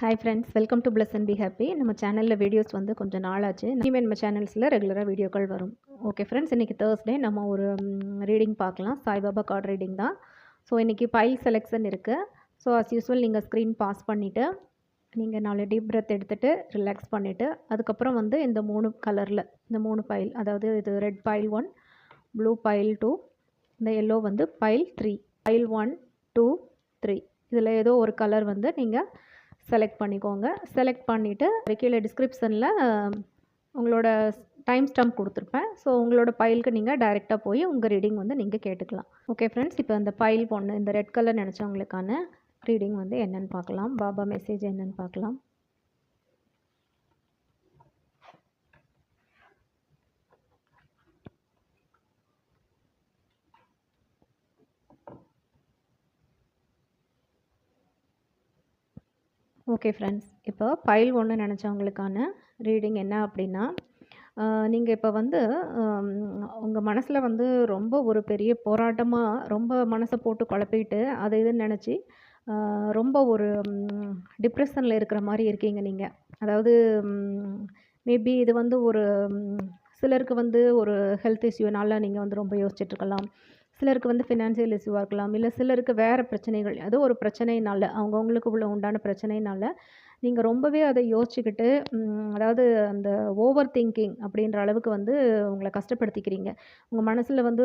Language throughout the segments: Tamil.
Hi friends welcome to plus and be happy நம்ம சேனலில் வீடியோஸ் வந்து கொஞ்சம் நாளாச்சு. இனிமேல் நம்ம சேனல்ஸில் ரெகுலராக வீடியோக்கள் வரும். ஓகே ஃப்ரெண்ட்ஸ் இன்றைக்கி தேர்ஸ்டே நம்ம ஒரு ரீடிங் பார்க்கலாம். சாய்பாபா கார்டு ரீடிங் தான். ஸோ இன்றைக்கி பைல் செலெக்ஷன் இருக்குது ஸோ அஸ் யூஸ்வல் நீங்கள் ஸ்க்ரீன் பாஸ் பண்ணிவிட்டு நீங்கள் நாலு டீப் பிரெத் எடுத்துகிட்டு ரிலாக்ஸ் பண்ணிவிட்டு அதுக்கப்புறம் வந்து இந்த மூணு கலரில் இந்த மூணு பைல் அதாவது இது red pile one blue pile two இந்த எல்லோ வந்து pile three pile one two three இதில் ஏதோ ஒரு கலர் வந்து நீங்கள் செலக்ட் பண்ணிக்கோங்க. செலக்ட் பண்ணிவிட்டு கீழே டிஸ்கிரிப்ஷனில் உங்களோட டைம் ஸ்டம்ப் கொடுத்துருப்பேன். ஸோ உங்களோட பைலுக்கு நீங்கள் டைரெக்டாக போய் உங்கள் ரீடிங் வந்து நீங்கள் கேட்டுக்கலாம். ஓகே ஃப்ரெண்ட்ஸ் இப்போ இந்த பைல் பொண்ணு இந்த ரெட் கலர் நினச்சவங்களுக்கான ரீடிங் வந்து என்னென்னு பார்க்கலாம். பாபா மெசேஜ் என்னென்னு பார்க்கலாம். ஓகே ஃப்ரெண்ட்ஸ் இப்போ ஃபைல் ஒன்று நினச்சவங்களுக்கான ரீடிங் என்ன அப்படின்னா நீங்கள் இப்போ வந்து உங்கள் மனசில் வந்து ரொம்ப ஒரு பெரிய போராட்டமாக ரொம்ப மனசை போட்டு குழப்பிட்டு அதை இதுன்னு நினச்சி ரொம்ப ஒரு டிப்ரெஷனில் இருக்கிற மாதிரி இருக்கீங்க நீங்கள் அதாவது மேபி இது வந்து ஒரு சிலருக்கு வந்து ஒரு ஹெல்த் இஷ்யூனால நீங்கள் வந்து ரொம்ப யோசிச்சுட்ருக்கலாம் சிலருக்கு வந்து ஃபினான்ஷியல் இஷ்யூவாக இருக்கலாம் இல்லை சிலருக்கு வேறு பிரச்சனைகள். ஏதோ ஒரு பிரச்சனைனால அவங்கவுங்களுக்கு உள்ள உண்டான பிரச்சனைனால நீங்கள் ரொம்பவே அதை யோசிச்சுக்கிட்டு அதாவது அந்த ஓவர் திங்கிங் அப்படின்ற அளவுக்கு வந்து உங்களை கஷ்டப்படுத்திக்கிறீங்க. உங்கள் மனசில் வந்து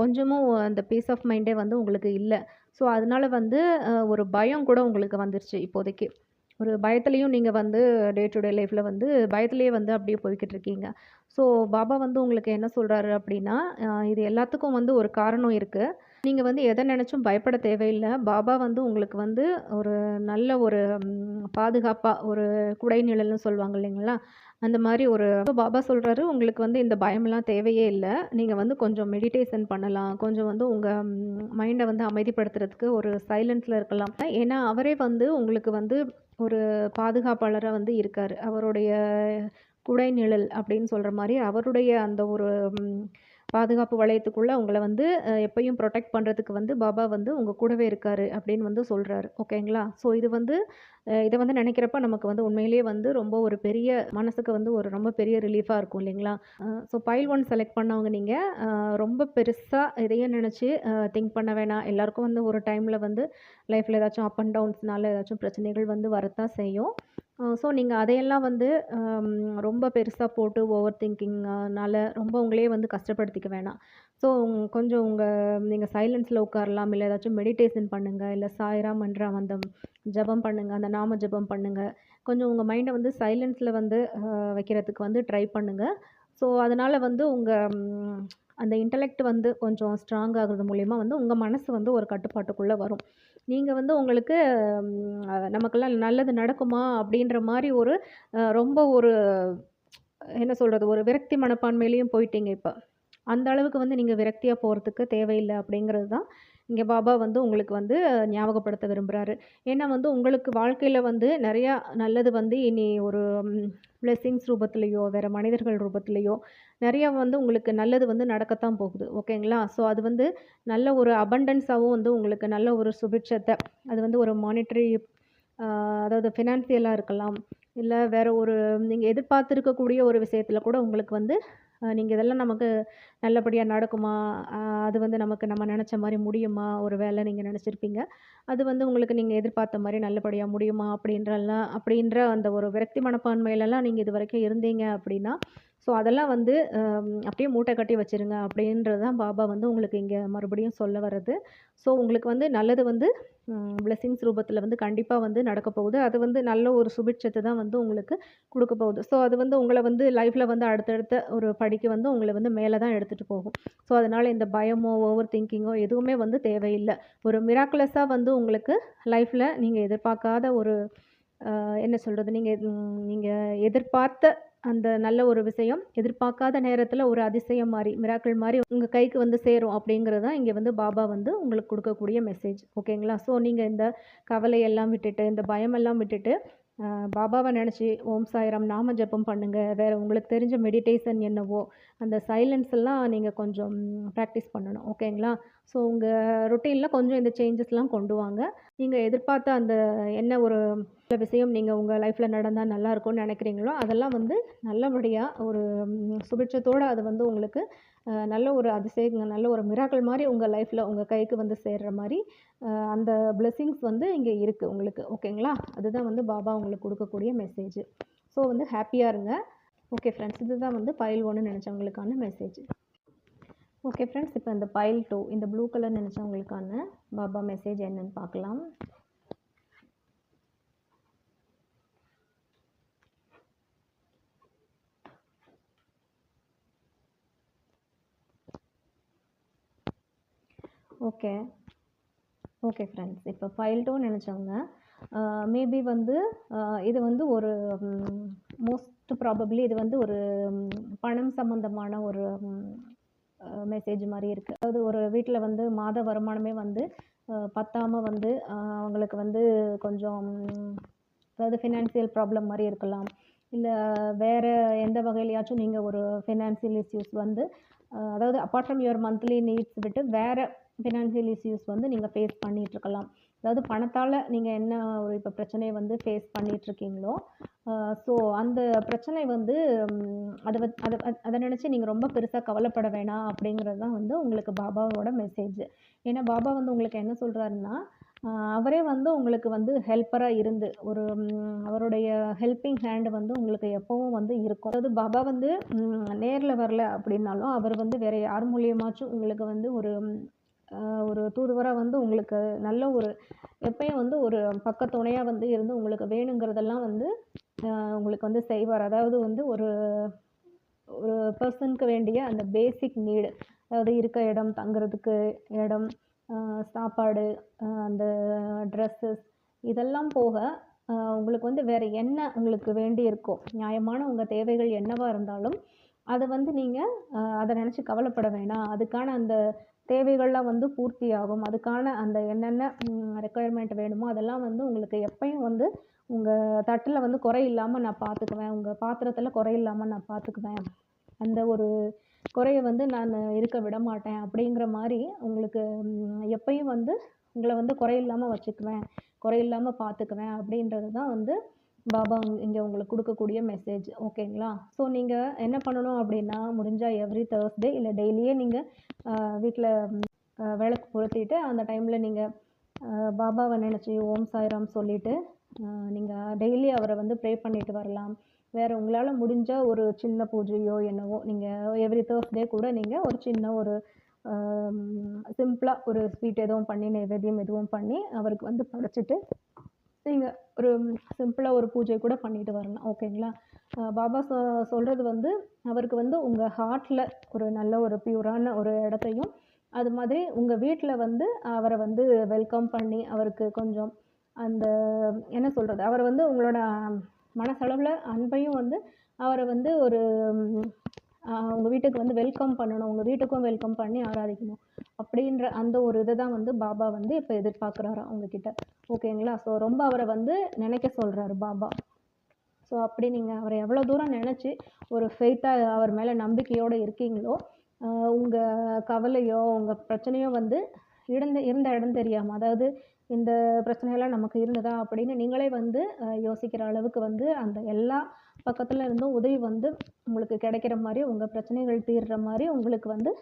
கொஞ்சமும் அந்த பீஸ் ஆஃப் மைண்டே வந்து உங்களுக்கு இல்லை. ஸோ அதனால வந்து ஒரு பயம் கூட உங்களுக்கு வந்துருச்சு இப்போதைக்கு. ஒரு பயத்துலேயும் நீங்கள் வந்து டே டு டே லைஃப்பில் வந்து பயத்துலேயே வந்து அப்படியே போய்கிட்டு இருக்கீங்க. ஸோ பாபா வந்து உங்களுக்கு என்ன சொல்கிறாரு அப்படின்னா இது எல்லாத்துக்கும் வந்து ஒரு காரணம் இருக்குது நீங்கள் வந்து எதை நினச்சும் பயப்பட தேவையில்லை. பாபா வந்து உங்களுக்கு வந்து ஒரு நல்ல ஒரு பாதுகாப்பாக ஒரு குடைநிழல்னு சொல்லுவாங்க இல்லைங்களா? அந்த மாதிரி ஒரு பாபா சொல்கிறாரு உங்களுக்கு வந்து இந்த பயமெல்லாம் தேவையே இல்லை. நீங்கள் வந்து கொஞ்சம் மெடிடேஷன் பண்ணலாம். கொஞ்சம் வந்து உங்கள் மைண்டை வந்து அமைதிப்படுத்துறதுக்கு ஒரு சைலன்ஸில் இருக்கலாம். ஏன்னா அவரே வந்து உங்களுக்கு வந்து ஒரு பாதுகாப்பாளராக வந்து இருக்கார். அவருடைய குடை நிழல் அப்படின்னு சொல்கிற மாதிரி அவருடைய அந்த ஒரு பாதுகாப்பு வளையத்துக்குள்ளே உங்களை வந்து எப்பயும் ப்ரொடெக்ட் பண்ணுறதுக்கு வந்து பாபா வந்து உங்கள் கூடவே இருக்கார் அப்படின்னு வந்து சொல்கிறாரு ஓகேங்களா? ஸோ இது வந்து இதை வந்து நினைக்கிறப்ப நமக்கு வந்து உண்மையிலேயே வந்து ரொம்ப ஒரு பெரிய மனசுக்கு வந்து ஒரு ரொம்ப பெரிய ரிலீஃபாக இருக்கும் இல்லைங்களா? ஸோ பைல் ஒன் செலக்ட் பண்ணவங்க நீங்கள் ரொம்ப பெருசாக இதையும் நினச்சி திங்க் பண்ண வேணாம். எல்லாருக்கும் வந்து ஒரு டைமில் வந்து லைஃப்பில் ஏதாச்சும் அப் அண்ட் டவுன்ஸ்னால ஏதாச்சும் பிரச்சனைகள் வந்து வரத்தான் செய்யும். ஸோ நீங்கள் அதையெல்லாம் வந்து ரொம்ப பெருசாக போட்டு ஓவர் திங்கிங்னால் ரொம்ப உங்களே வந்து கஷ்டப்படுத்திக்க வேணாம். ஸோ கொஞ்சம் உங்கள் நீங்கள் சைலன்ஸில் உட்காரலாம் இல்லை ஏதாச்சும் மெடிடேஷன் பண்ணுங்கள் இல்லை சாய்ராம் மன்றா அந்த ஜபம் பண்ணுங்கள் அந்த நாம ஜபம் பண்ணுங்கள் கொஞ்சம் உங்கள் மைண்டை வந்து சைலன்ஸில் வந்து வைக்கிறதுக்கு வந்து ட்ரை பண்ணுங்கள் ஸோ அதனால் வந்து உங்கள் அந்த இன்டலெக்ட் வந்து கொஞ்சம் ஸ்ட்ராங் ஆகிறது மூலிமா வந்து உங்கள் மனசு வந்து ஒரு கட்டுப்பாட்டுக்குள்ளே வரும். நீங்கள் வந்து உங்களுக்கு நமக்கெல்லாம் நல்லது நடக்குமா? அப்படின்ற மாதிரி ஒரு ரொம்ப ஒரு என்ன சொல்கிறது ஒரு விரக்தி மனப்பான்மையிலையும் போயிட்டீங்க இப்போ. அந்த அளவுக்கு வந்து நீங்கள் விரக்தியாக போகிறதுக்கு தேவையில்லை அப்படிங்கிறது தான் இங்கே பாபா வந்து உங்களுக்கு வந்து ஞாபகப்படுத்த விரும்புகிறாரு ஏன்னா வந்து உங்களுக்கு வாழ்க்கையில் வந்து நிறையா நல்லது வந்து இனி ஒரு பிளெஸ்ஸிங்ஸ் ரூபத்துலேயோ வேறு மனிதர்கள் ரூபத்துலேயோ நிறையா வந்து உங்களுக்கு நல்லது வந்து நடக்கத்தான் போகுது. ஓகேங்களா? ஸோ அது வந்து நல்ல ஒரு அபண்டன்ஸாகவும் வந்து உங்களுக்கு நல்ல ஒரு சுபிட்சத்தை அது வந்து ஒரு மானிட்டரி அதாவது ஃபினான்சியலாக இருக்கலாம். இல்லை வேறு ஒரு நீங்கள் எதிர்பார்த்துருக்கக்கூடிய ஒரு விஷயத்தில் கூட உங்களுக்கு வந்து நீங்கள் இதெல்லாம் நமக்கு நல்லபடியாக நடக்குமா? அது வந்து நமக்கு நம்ம நினச்ச மாதிரி முடியுமா? ஒரு வேலை நீங்கள் நினச்சிருப்பீங்க. அது வந்து உங்களுக்கு நீங்கள் எதிர்பார்த்த மாதிரி நல்லபடியாக முடியுமா? அப்படின்றலாம் அப்படின்ற அந்த ஒரு விரக்தி மனப்பான்மையிலலாம் நீங்கள் இது வரைக்கும் இருந்தீங்க அப்படின்னா ஸோ அதெல்லாம் வந்து அப்படியே மூட்டை கட்டி வச்சுருங்க அப்படின்றது தான் பாபா வந்து உங்களுக்கு இங்கே மறுபடியும் சொல்ல வர்றது. ஸோ உங்களுக்கு வந்து நல்லது வந்து பிளெஸிங்ஸ் ரூபத்தில் வந்து கண்டிப்பாக வந்து நடக்க போகுது. அது வந்து நல்ல ஒரு சுபிட்சத்தை தான் வந்து உங்களுக்கு கொடுக்க போகுது. ஸோ அது வந்து உங்களை வந்து லைஃப்பில் வந்து அடுத்தடுத்த ஒரு படிக்கு வந்து உங்களை வந்து மேலே தான் எடுத்துகிட்டு போகும். ஸோ அதனால் இந்த பயமோ ஓவர் திங்கிங்கோ எதுவுமே வந்து தேவையில்லை. ஒரு மிராக்குலஸாக வந்து உங்களுக்கு லைஃப்பில் நீங்கள் எதிர்பார்க்காத ஒரு என்ன சொல்கிறது நீங்கள் நீங்கள் எதிர்பார்த்த அந்த நல்ல ஒரு விஷயம் எதிர்பார்க்காத நேரத்தில் ஒரு அதிசயம் மாதிரி மிராக்கள் மாதிரி உங்கள் கைக்கு வந்து சேரும் அப்படிங்கிறது தான் இங்கே வந்து பாபா வந்து உங்களுக்கு கொடுக்கக்கூடிய மெசேஜ் ஓகேங்களா ஸோ நீங்கள் இந்த கவலையெல்லாம் விட்டுட்டு இந்த பயமெல்லாம் விட்டுட்டு பாபாவை நினச்சி ஓம் சாய்ராம் நாம ஜெபம் பண்ணுங்கள் வேறு உங்களுக்கு தெரிஞ்ச மெடிடேஷன் என்னவோ அந்த சைலன்ஸ் எல்லாம் நீங்கள் கொஞ்சம் ப்ராக்டிஸ் பண்ணணும். ஓகேங்களா ஸோ உங்கள் ரொட்டீனில் கொஞ்சம் இந்த சேஞ்சஸ்லாம் கொண்டு வாங்க. நீங்கள் எதிர்பார்த்த அந்த என்ன ஒரு விஷயம் நீங்கள் உங்கள் லைஃப்பில் நடந்தால் நல்லா இருக்கும்னு நினைக்கிறீங்களோ அதெல்லாம் வந்து நல்லபடியாக ஒரு சுபிட்சத்தோடு அது வந்து உங்களுக்கு நல்ல ஒரு அதிசயங்க நல்ல ஒரு மிராக்கள் மாதிரி உங்கள் லைஃப்பில் உங்கள் கைக்கு வந்து சேர்கிற மாதிரி அந்த பிளெஸ்ஸிங்ஸ் வந்து இங்கே இருக்குது உங்களுக்கு. ஓகேங்களா அதுதான் வந்து பாபா உங்களுக்கு கொடுக்கக்கூடிய மெசேஜ் ஸோ வந்து ஹாப்பியாக இருங்க. ஓகே ஃப்ரெண்ட்ஸ் இதுதான் வந்து பைல் ஒன்று நினச்சவங்களுக்கான மெசேஜ் ஓகே ஃப்ரெண்ட்ஸ் இப்போ இந்த பைல் டூ இந்த ப்ளூ கலர் நினச்சவங்களுக்கான பாபா மெசேஜ் என்னன்னு பார்க்கலாம். ஓகே ஓகே ஃப்ரெண்ட்ஸ் இப்போ ஃபைல் டூ நினச்சவங்க மேபி வந்து இது வந்து ஒரு மோஸ்ட் ப்ராபப்ளி இது வந்து ஒரு பணம் சம்மந்தமான ஒரு மெசேஜ் மாதிரி இருக்குது அதாவது ஒரு வீட்டில் வந்து மாத வருமானமே வந்து பத்தாமல் வந்து அவங்களுக்கு வந்து கொஞ்சம் அதாவது ஃபினான்சியல் ப்ராப்ளம் மாதிரி இருக்கலாம். இல்லை வேறு எந்த வகையிலையாச்சும் நீங்கள் ஒரு ஃபினான்சியல் இஷ்யூஸ் வந்து அதாவது apart from your monthly needs விட்டு வேறு ஃபினான்ஷியல் இஷ்யூஸ் வந்து நீங்கள் ஃபேஸ் பண்ணிகிட்ருக்கலாம் அதாவது பணத்தால் நீங்கள் என்ன ஒரு இப்போ பிரச்சனையை வந்து ஃபேஸ் பண்ணிகிட்ருக்கீங்களோ ஸோ அந்த பிரச்சனை வந்து அதை அதை அதை நினச்சி நீங்கள் ரொம்ப பெருசாக கவலைப்பட வேணாம் அப்படிங்கிறது தான் வந்து உங்களுக்கு பாபாவோட மெசேஜ் ஏன்னா பாபா வந்து உங்களுக்கு என்ன சொல்கிறாருன்னா அவரே வந்து உங்களுக்கு வந்து ஹெல்ப்பராக இருந்து ஒரு அவருடைய ஹெல்ப்பிங் ஹேண்டு வந்து உங்களுக்கு எப்போவும் வந்து இருக்கும். அதாவது பாபா வந்து நேரில் வரல அப்படின்னாலும் அவர் வந்து வேறு யார் மூலியமாச்சும் உங்களுக்கு வந்து ஒரு ஒரு தூதுவராக வந்து உங்களுக்கு நல்ல ஒரு எப்பயும் வந்து ஒரு பக்கத்துணையாக வந்து இருந்து உங்களுக்கு வேணுங்கிறதெல்லாம் வந்து உங்களுக்கு வந்து செய்வார். அதாவது வந்து ஒரு ஒரு பர்சனுக்கு வேண்டிய அந்த பேசிக் நீடு அதாவது இருக்க இடம் தங்குறதுக்கு இடம் சாப்பாடு அந்த ட்ரெஸ்ஸஸ் இதெல்லாம் போக உங்களுக்கு வந்து வேறு என்ன உங்களுக்கு வேண்டி இருக்கோ நியாயமான உங்கள் தேவைகள் என்னவாக இருந்தாலும் அதை வந்து நீங்கள் அதை நினச்சி கவலைப்பட வேணாம். அதுக்கான அந்த தேவைகள்லாம் வந்து பூர்த்தி ஆகும் அதுக்கான அந்த என்னென்ன ரெக்குயர்மெண்ட் வேணுமோ அதெல்லாம் வந்து உங்களுக்கு எப்பயும் வந்து உங்கள் தட்டில் வந்து குறை இல்லாமல் நான் பார்த்துக்குவேன் உங்கள் பாத்திரத்தில் குறை இல்லாமல் நான் பார்த்துக்குவேன் அந்த ஒரு குறையை வந்து நான் இருக்க விட மாட்டேன் அப்படிங்கிற மாதிரி உங்களுக்கு எப்பயும் வந்து உங்களை வந்து குறை இல்லாமல் வச்சுக்குவேன். குறை இல்லாமல் பார்த்துக்குவேன் அப்படின்றது தான் வந்து பாபா இங்கே உங்களுக்கு கொடுக்கக்கூடிய மெசேஜ் ஓகேங்களா ஸோ நீங்கள் என்ன பண்ணணும் அப்படின்னா முடிஞ்சால் எவ்ரி தேர்ஸ்டே இல்லை டெய்லியே நீங்கள் வீட்டில் விளக்கு பொருத்திட்டு அந்த டைமில் நீங்கள் பாபாவை நினச்சி ஓம் சாய்ராம் சொல்லிவிட்டு நீங்கள் டெய்லி அவரை வந்து ப்ரே பண்ணிட்டு வரலாம். வேறு உங்களால் முடிஞ்ச ஒரு சின்ன பூஜையோ என்னவோ நீங்கள் எவ்ரி தேர்ஸ்டே கூட நீங்கள் ஒரு சின்ன ஒரு சிம்பிளாக ஒரு ஸ்வீட் எதுவும் பண்ணி நைவேத்தியம் எதுவும் பண்ணி அவருக்கு வந்து படைச்சிட்டு நீங்கள் ஒரு சிம்பிளாக ஒரு பூஜை கூட பண்ணிட்டு வரலாம். ஓகேங்களா பாபா சொ சொல்கிறது வந்து அவருக்கு வந்து உங்கள் ஹார்ட்டில் ஒரு நல்ல ஒரு ப்யூரான ஒரு இடத்தையும் அது மாதிரி உங்கள் வீட்டில் வந்து அவரை வந்து வெல்கம் பண்ணி அவருக்கு கொஞ்சம் அந்த என்ன சொல்கிறது அவரை வந்து உங்களோட மனசளவில் அன்பையும் வந்து அவரை வந்து ஒரு உங்கள் வீட்டுக்கு வந்து வெல்கம் பண்ணணும். உங்கள் வீட்டுக்கும் வெல்கம் பண்ணி ஆராதிக்கணும். அப்படின்ற அந்த ஒரு இதை தான் வந்து பாபா வந்து இப்போ எதிர்பார்க்குறாரு அவங்கக்கிட்ட ஓகேங்களா? ஸோ ரொம்ப அவரை வந்து நினைக்க சொல்கிறாரு பாபா. ஸோ அப்படி நீங்கள் அவரை எவ்வளோ தூரம் நினச்சி ஒரு ஃபெய்த்தாக அவர் மேலே நம்பிக்கையோடு இருக்கீங்களோ உங்கள் கவலையோ உங்கள் பிரச்சனையோ வந்து இருந்த இருந்த இடம் தெரியாமல் அதாவது இந்த பிரச்சனையெல்லாம் நமக்கு இருந்ததா அப்படின்னு நீங்களே வந்து யோசிக்கிற அளவுக்கு வந்து அந்த எல்லா பக்கத்தில் இருந்தும் உதவி வந்து உங்களுக்கு கிடைக்கிற மாதிரி உங்கள் பிரச்சனைகள் தீர்ற மாதிரி உங்களுக்கு வந்து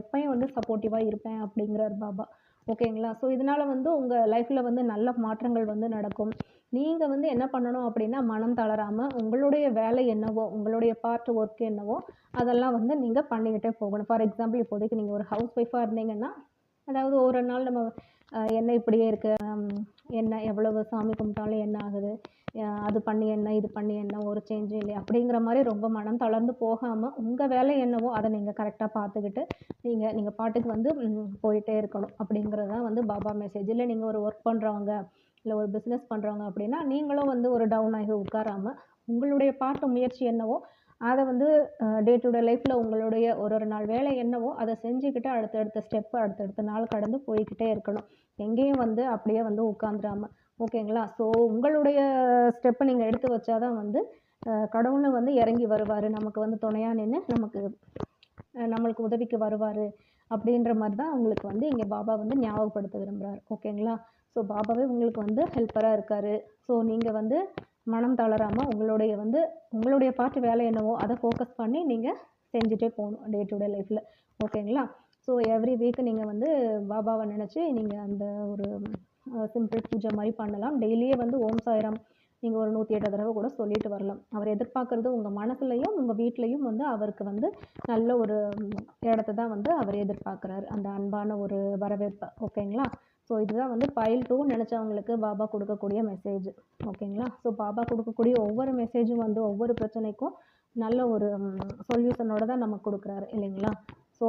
எப்பயும் வந்து சப்போர்ட்டிவாக இருப்பேன் அப்படிங்கிறார் பாபா. ஓகேங்களா ஸோ இதனால் வந்து உங்கள் லைஃப்பில் வந்து நல்ல மாற்றங்கள் வந்து நடக்கும். நீங்கள் வந்து என்ன பண்ணணும் அப்படின்னா மனம் தளராமல் உங்களுடைய வேலை என்னவோ உங்களுடைய பார்ட் ஒர்க் என்னவோ அதெல்லாம் வந்து நீங்கள் பண்ணிக்கிட்டே போகணும். ஃபார் எக்ஸாம்பிள் இப்போதைக்கு நீங்கள் ஒரு ஹவுஸ் ஒய்ஃபாக இருந்தீங்கன்னா அதாவது ஒரு நாள் நம்ம என்ன இப்படியே இருக்குது என்ன எவ்வளவு சாமி கும்பிட்டாலும் என்ன ஆகுது? அது பண்ணி என்ன இது பண்ணி என்ன ஒரு சேஞ்சும் இல்லை அப்படிங்கிற மாதிரி ரொம்ப மனம் தளர்ந்து போகாமல் உங்கள் வேலை என்னவோ அதை நீங்கள் கரெக்டாக பார்த்துக்கிட்டு நீங்கள் நீங்கள் பாட்டுக்கு வந்து போயிட்டே இருக்கணும். அப்படிங்கிறது தான் வந்து பாபா மெசேஜ் இல்லை நீங்கள் ஒரு ஒர்க் பண்ணுறவங்க இல்லை ஒரு பிஸ்னஸ் பண்ணுறவங்க அப்படின்னா நீங்களும் வந்து ஒரு டவுன் ஆகி உட்காராமல் உங்களுடைய பாட்டு முயற்சி என்னவோ அதை வந்து டே டு டே லைஃப்பில் உங்களுடைய ஒரு ஒரு நாள் வேலை என்னவோ அதை செஞ்சுக்கிட்டு அடுத்தடுத்த ஸ்டெப்பு அடுத்தடுத்த நாள் கடந்து போய்கிட்டே இருக்கணும். எங்கேயும் வந்து அப்படியே வந்து உட்காந்துராம ஓகேங்களா? ஸோ உங்களுடைய ஸ்டெப்பை நீங்கள் எடுத்து வச்சா தான் வந்து கடவுளும் வந்து இறங்கி வருவார். நமக்கு வந்து துணையாக நின்று நமக்கு நம்மளுக்கு உதவிக்கு வருவார் அப்படின்ற மாதிரி தான் உங்களுக்கு வந்து இங்கே பாபா வந்து ஞாபகப்படுத்த விரும்புகிறார் ஓகேங்களா? ஸோ பாபாவே உங்களுக்கு வந்து ஹெல்ப்பராக இருக்கார். ஸோ நீங்கள் வந்து மனம் தளராமல் உங்களுடைய வந்து உங்களுடைய பாட்டு வேலை என்னவோ அதை ஃபோக்கஸ் பண்ணி நீங்கள் செஞ்சுட்டே போகணும் டே டு டே லைஃப்பில் ஓகேங்களா ஸோ எவ்ரி வீக் நீங்கள் வந்து பாபாவை நினச்சி நீங்கள் அந்த ஒரு சிம்பிள் பூஜை மாதிரி பண்ணலாம். டெய்லியே வந்து ஓம் சாயிரம் நீங்கள் ஒரு நூற்றி எட்டு தடவை கூட சொல்லிட்டு வரலாம். அவர் எதிர்பார்க்குறது உங்கள் மனசுலையும் உங்கள் வீட்லேயும் வந்து அவருக்கு வந்து நல்ல ஒரு இடத்த தான் வந்து அவர் எதிர்பார்க்குறாரு. அந்த அன்பான ஒரு வரவேற்பை. ஓகேங்களா ஸோ இதுதான் வந்து பைல் டூ நினச்சவங்களுக்கு பாபா கொடுக்கக்கூடிய மெசேஜ் ஓகேங்களா ஸோ பாபா கொடுக்கக்கூடிய ஒவ்வொரு மெசேஜும் வந்து ஒவ்வொரு பிரச்சனைக்கும் நல்ல ஒரு சொல்யூஷனோட தான் நமக்கு கொடுக்குறாரு. இல்லைங்களா? ஸோ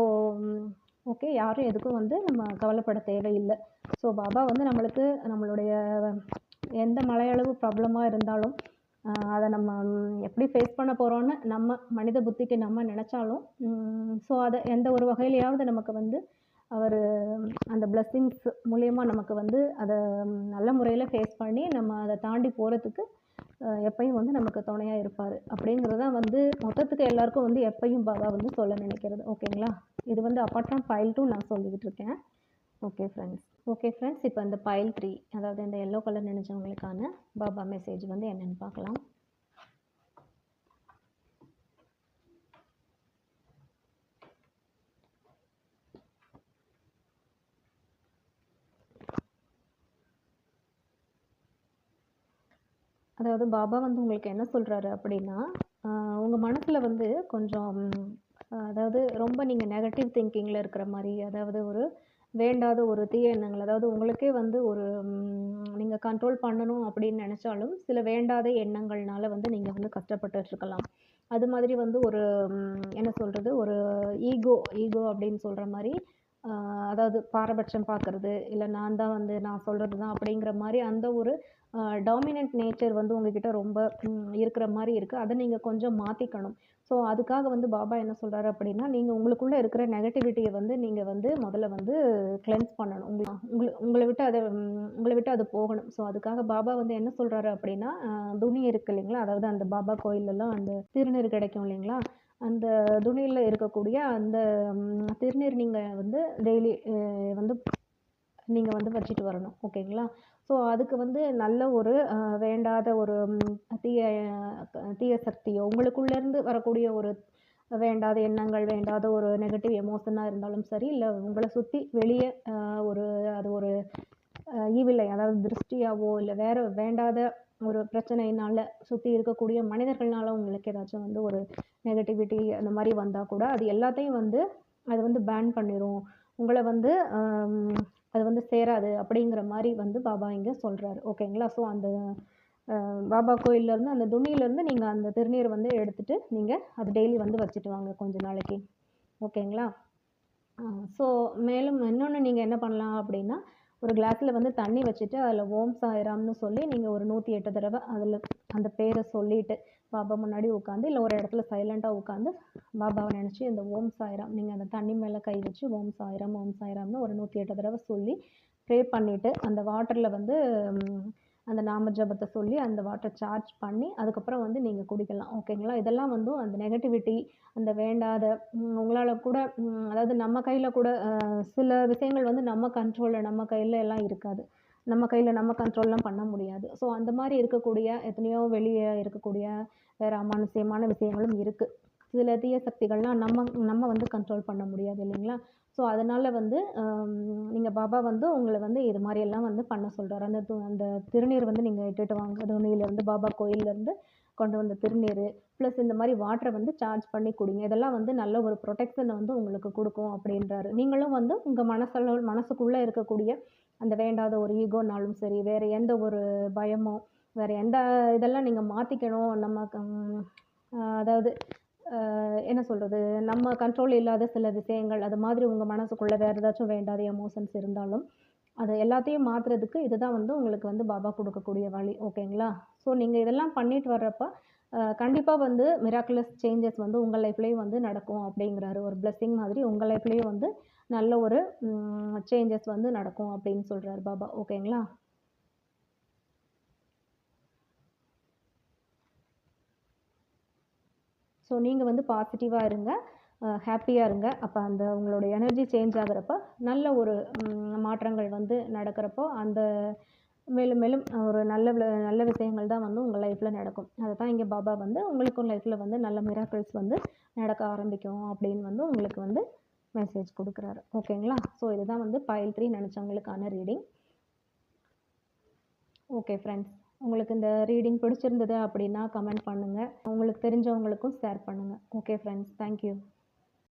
ஓகே யாரும் எதுக்கும் வந்து நம்ம கவலைப்பட தேவையில்லை. ஸோ பாபா வந்து நம்மளுக்கு நம்மளுடைய எந்த மலையளவு ப்ராப்ளமாக இருந்தாலும் அதை நம்ம எப்படி ஃபேஸ் பண்ண போகிறோன்னு நம்ம மனித புத்திக்கு நம்ம நினச்சாலும் ஸோ அதை எந்த ஒரு வகையிலையாவது நமக்கு வந்து அவர் அந்த பிளஸ்ஸிங்ஸ் மூலயமா நமக்கு வந்து அதை நல்ல முறையில் ஃபேஸ் பண்ணி நம்ம அதை தாண்டி போகிறதுக்கு எப்பயும் வந்து நமக்கு துணையாக இருப்பார். அப்படிங்கிறது தான் வந்து மொத்தத்துக்கு எல்லாருக்கும் வந்து எப்பயும் பாபா வந்து சொல்ல நினைக்கிறது. ஓகேங்களா? இது வந்து அப்பார்ட் ஃப்ரம் ஃபைல் டூ நான் சொல்லிக்கிட்டு இருக்கேன். ஓகே ஃப்ரெண்ட்ஸ் ஓகே ஃப்ரெண்ட்ஸ் இப்போ இந்த பைல் த்ரீ அதாவது இந்த எல்லோ கலர் நினைச்சவங்களுக்கான பாபா மெசேஜ் வந்து என்னென்னு பார்க்கலாம். அதாவது பாபா வந்து உங்களுக்கு என்ன சொல்கிறாரு அப்படின்னா உங்கள் மனசில் வந்து கொஞ்சம் அதாவது ரொம்ப நீங்கள் நெகட்டிவ் திங்கிங்கில் இருக்கிற மாதிரி அதாவது ஒரு வேண்டாத ஒரு தீய எண்ணங்கள் அதாவது உங்களுக்கே வந்து ஒரு நீங்கள் கண்ட்ரோல் பண்ணணும் அப்படின்னு நினச்சாலும் சில வேண்டாத எண்ணங்கள்னால வந்து நீங்கள் வந்து கஷ்டப்பட்டுருக்கலாம் அது மாதிரி வந்து ஒரு என்ன சொல்கிறது ஒரு ஈகோ ஈகோ அப்படின்னு சொல்கிற மாதிரி அதாவது பாரபட்சம் பார்க்கறது இல்லை நான் தான் வந்து நான் சொல்கிறது தான் அப்படிங்கிற மாதிரி அந்த ஒரு டாமினன்ட் நேச்சர் வந்து உங்ககிட்ட ரொம்ப இருக்கிற மாதிரி இருக்குது அதை நீங்கள் கொஞ்சம் மாற்றிக்கணும் ஸோ அதுக்காக வந்து பாபா என்ன சொல்கிறாரு அப்படின்னா நீங்கள் உங்களுக்குள்ளே இருக்கிற நெகட்டிவிட்டியை வந்து நீங்கள் வந்து முதல்ல வந்து கிளென்ஸ் பண்ணணும். உங்களை உங்களை உங்களை விட்டு அதை உங்களை விட்டு அது போகணும். ஸோ அதுக்காக பாபா வந்து என்ன சொல்கிறாரு அப்படின்னா துணி இருக்கு இல்லைங்களா? அதாவது அந்த பாபா கோயிலெல்லாம் அந்த திருநீர் கிடைக்கும் இல்லைங்களா? அந்த துணியில் இருக்கக்கூடிய அந்த திருநீர் நீங்கள் வந்து டெய்லி வந்து நீங்கள் வந்து வச்சுட்டு வரணும். ஓகேங்களா ஸோ அதுக்கு வந்து நல்ல ஒரு வேண்டாத ஒரு தீய தீய சக்தியோ உங்களுக்குள்ளேருந்து வரக்கூடிய ஒரு வேண்டாத எண்ணங்கள் வேண்டாத ஒரு நெகட்டிவ் எமோஷனாக இருந்தாலும் சரி இல்லை உங்களை சுற்றி வெளியே ஒரு அது ஒரு ஈவில்லை அதாவது திருஷ்டியாவோ இல்லை வேறு வேண்டாத ஒரு பிரச்சனையினால் சுற்றி இருக்கக்கூடிய மனிதர்கள்னால உங்களுக்கு ஏதாச்சும் வந்து ஒரு நெகட்டிவிட்டி அந்த மாதிரி வந்தால் கூட அது எல்லாத்தையும் வந்து அது வந்து பேன் பண்ணிடும் உங்களை வந்து அது வந்து சேராது அப்படிங்கிற மாதிரி வந்து பாபா இங்கே சொல்கிறாரு ஓகேங்களா ஸோ அந்த பாபா கோயில்லேருந்து அந்த துணியிலேருந்து நீங்கள் அந்த திருநீர் வந்து எடுத்துகிட்டு நீங்கள் அது டெய்லி வந்து வச்சுட்டு வாங்க கொஞ்ச நாளைக்கு. ஓகேங்களா ஸோ மேலும் இன்னொன்று நீங்கள் என்ன பண்ணலாம் அப்படின்னா ஒரு கிளாஸில் வந்து தண்ணி வச்சுட்டு அதில் ஓம் சாய்ராம்னு சொல்லி நீங்கள் ஒரு நூற்றி எட்டு தடவை அதில் அந்த பேரை சொல்லிட்டு பாபா முன்னாடி உட்காந்து இல்லை ஒரு இடத்துல சைலண்ட்டாக உட்காந்து பாபாவை நினச்சி இந்த ஓம் சாய்ராம் நீங்கள் அந்த தண்ணி மேலே கை வச்சு ஓம் சாய்ராம் ஓம் சாய்ராம்னு ஒரு நூற்றி எட்டு தடவை சொல்லி ப்ரே பண்ணிவிட்டு அந்த வாட்டரில் வந்து அந்த நாம ஜபத்தை சொல்லி அந்த வாட்டர் சார்ஜ் பண்ணி அதுக்கப்புறம் வந்து நீங்கள் குடிக்கலாம். ஓகேங்களா இதெல்லாம் வந்து அந்த நெகட்டிவிட்டி அந்த வேண்டாத உங்களால் கூட அதாவது நம்ம கையில் கூட சில விஷயங்கள் வந்து நம்ம கண்ட்ரோலில் நம்ம கையில் எல்லாம் இருக்காது. நம்ம கையில் நம்ம கண்ட்ரோல்லாம் பண்ண முடியாது. ஸோ அந்த மாதிரி இருக்கக்கூடிய எத்தனையோ வெளியே இருக்கக்கூடிய வேறு அமானுஷ்யமான விஷயங்களும் இருக்குது சில தீய சக்திகள்லாம் நம்ம நம்ம வந்து கண்ட்ரோல் பண்ண முடியாது இல்லைங்களா? ஸோ அதனால் வந்து நீங்கள் பாபா வந்து உங்களை வந்து இது மாதிரியெல்லாம் வந்து பண்ண சொல்கிறார் அந்த து- அந்த திருநீர் வந்து நீங்கள் இட்டுட்டு வாங்க. துணியிலேருந்து பாபா கோயிலேருந்து கொண்டு வந்த திருநீர் ப்ளஸ் இந்த மாதிரி வாட்டரை வந்து சார்ஜ் பண்ணி குடிங்க. இதெல்லாம் வந்து நல்ல ஒரு ப்ரொடெக்ஷனை வந்து உங்களுக்கு கொடுக்கும் அப்படின்றாரு. நீங்களும் வந்து உங்கள் மனசளவு மனசுக்குள்ளே இருக்கக்கூடிய அந்த வேண்டாத ஒரு ஈகோனாலும் சரி வேறு எந்த ஒரு பயமோ வேறு எந்த இதெல்லாம் நீங்கள் மாற்றிக்கணும் நம்ம அதாவது என்ன சொல்கிறது நம்ம கண்ட்ரோல் இல்லாத சில விஷயங்கள் அது மாதிரி உங்கள் மனசுக்குள்ளே வேறு ஏதாச்சும் வேண்டாத எமோஷன்ஸ் இருந்தாலும் அதை எல்லாத்தையும் மாற்றுறதுக்கு இதுதான் வந்து உங்களுக்கு வந்து பாபா கொடுக்கக்கூடிய வழி. ஓகேங்களா ஸோ நீங்கள் இதெல்லாம் பண்ணிட்டு வர்றப்போ கண்டிப்பாக வந்து மிராக்குலஸ் சேஞ்சஸ் வந்து உங்கள் லைஃப்லேயும் வந்து நடக்கும் அப்படிங்கிறாரு. ஒரு பிளெஸ்ஸிங் மாதிரி உங்கள் லைஃப்லேயும் வந்து நல்ல ஒரு சேஞ்சஸ் வந்து நடக்கும் அப்படின்னு சொல்கிறாரு பாபா. ஓகேங்களா ஸோ நீங்கள் வந்து பாசிட்டிவாக இருங்க. ஹாப்பியாக இருங்க. அப்போ அந்த உங்களோட எனர்ஜி சேஞ்ச் ஆகிறப்போ நல்ல ஒரு மாற்றங்கள் வந்து நடக்கிறப்போ அந்த மேலும் மேலும் ஒரு நல்ல நல்ல விஷயங்கள் தான் வந்து உங்கள் லைஃப்பில் நடக்கும். அதை தான் இங்கே பாபா வந்து உங்களுக்கும் லைஃப்பில் வந்து நல்ல மிராக்கிள்ஸ் வந்து நடக்க ஆரம்பிக்கும் அப்படின்னு வந்து உங்களுக்கு வந்து மெசேஜ் கொடுக்குறாரு. ஓகேங்களா ஸோ இதுதான் வந்து பயில் த்ரீ நினச்சவங்களுக்கான ரீடிங் ஓகே ஃப்ரெண்ட்ஸ் உங்களுக்கு இந்த ரீடிங் பிடிச்சிருந்தது அப்படின்னா கமெண்ட் பண்ணுங்கள் உங்களுக்கு தெரிஞ்சவங்களுக்கும் ஷேர் பண்ணுங்கள் ஓகே ஃப்ரெண்ட்ஸ் தேங்க்யூ